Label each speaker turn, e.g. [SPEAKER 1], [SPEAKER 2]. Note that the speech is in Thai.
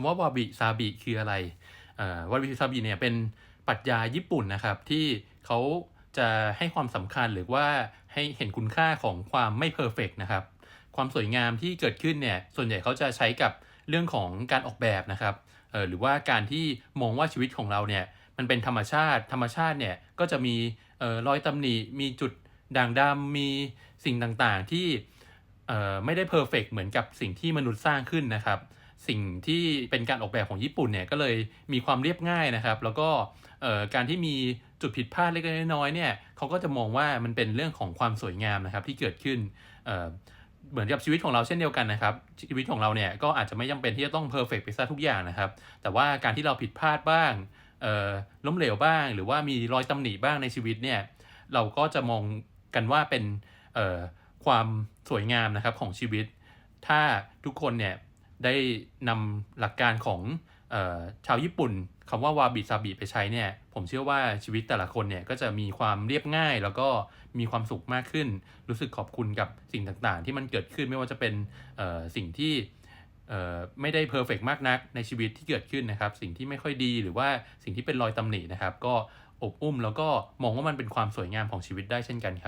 [SPEAKER 1] คำว่าวาบิซาบิคืออะไรวาบิซาบิเนี่ยเป็นปรัชญาญี่ปุ่นนะครับที่เขาจะให้ความสำคัญหรือว่าให้เห็นคุณค่าของความไม่เพอร์เฟกนะครับ ความสวยงามที่เกิดขึ้นเนี่ยส่วนใหญ่เขาจะใช้กับเรื่องของการออกแบบนะครับหรือว่าการที่มองว่าชีวิตของเราเนี่ยมันเป็นธรรมชาติ ธรรมชาติเนี่ยก็จะมีออรอยตำหนิมีจุดด่างดำมีสิ่งต่างๆที่ไม่ได้เพอร์เฟกเหมือนกับสิ่งที่มนุษย์สร้างขึ้นนะครับ สิ่งที่เป็นการออกแบบของญี่ปุ่นเนี่ยก็เลยมีความเรียบง่ายนะครับ แล้วก็การที่มีจุดผิดพลาดเล็กๆน้อยๆเนี่ยเขาก็จะมองว่ามันเป็นเรื่องของความสวยงามนะครับที่เกิดขึ้นเเหมือนกับชีวิตของเราเช่นเดียวกันนะครับ ชีวิตของเราเนี่ยก็อาจจะไม่จำเป็นที่จะต้องเพอร์เฟกไปซะทุกอย่างนะครับ แต่ว่าการที่เราผิดพลาดบ้างล้มเหลวบ้าง หรือว่ามีรอยตำหนิบ้างในชีวิตเนี่ยเราก็จะมองกันว่าเป็นความสวยงามนะครับของชีวิต ถ้าทุกคนเนี่ย ได้นำหลักการของออชาวญี่ปุ่นคำว่าวาบิซาบิไปใช้เนี่ย ผมเชื่อว่าชีวิตแต่ละคนเนี่ยก็จะมีความเรียบง่ายแล้วก็มีความสุขมากขึ้น รู้สึกขอบคุณกับสิ่งต่างๆ ที่มันเกิดขึ้นไม่ว่าจะเป็นสิ่งที่ไม่ได้เพอร์เฟกมากนักในชีวิตที่เกิดขึ้นนะครับ สิ่งที่ไม่ค่อยดีหรือว่าสิ่งที่เป็นรอยตำหนินะครับ ก็อบอุ้มแล้วก็มองว่ามันเป็นความสวยงามของชีวิตได้เช่นกันครับ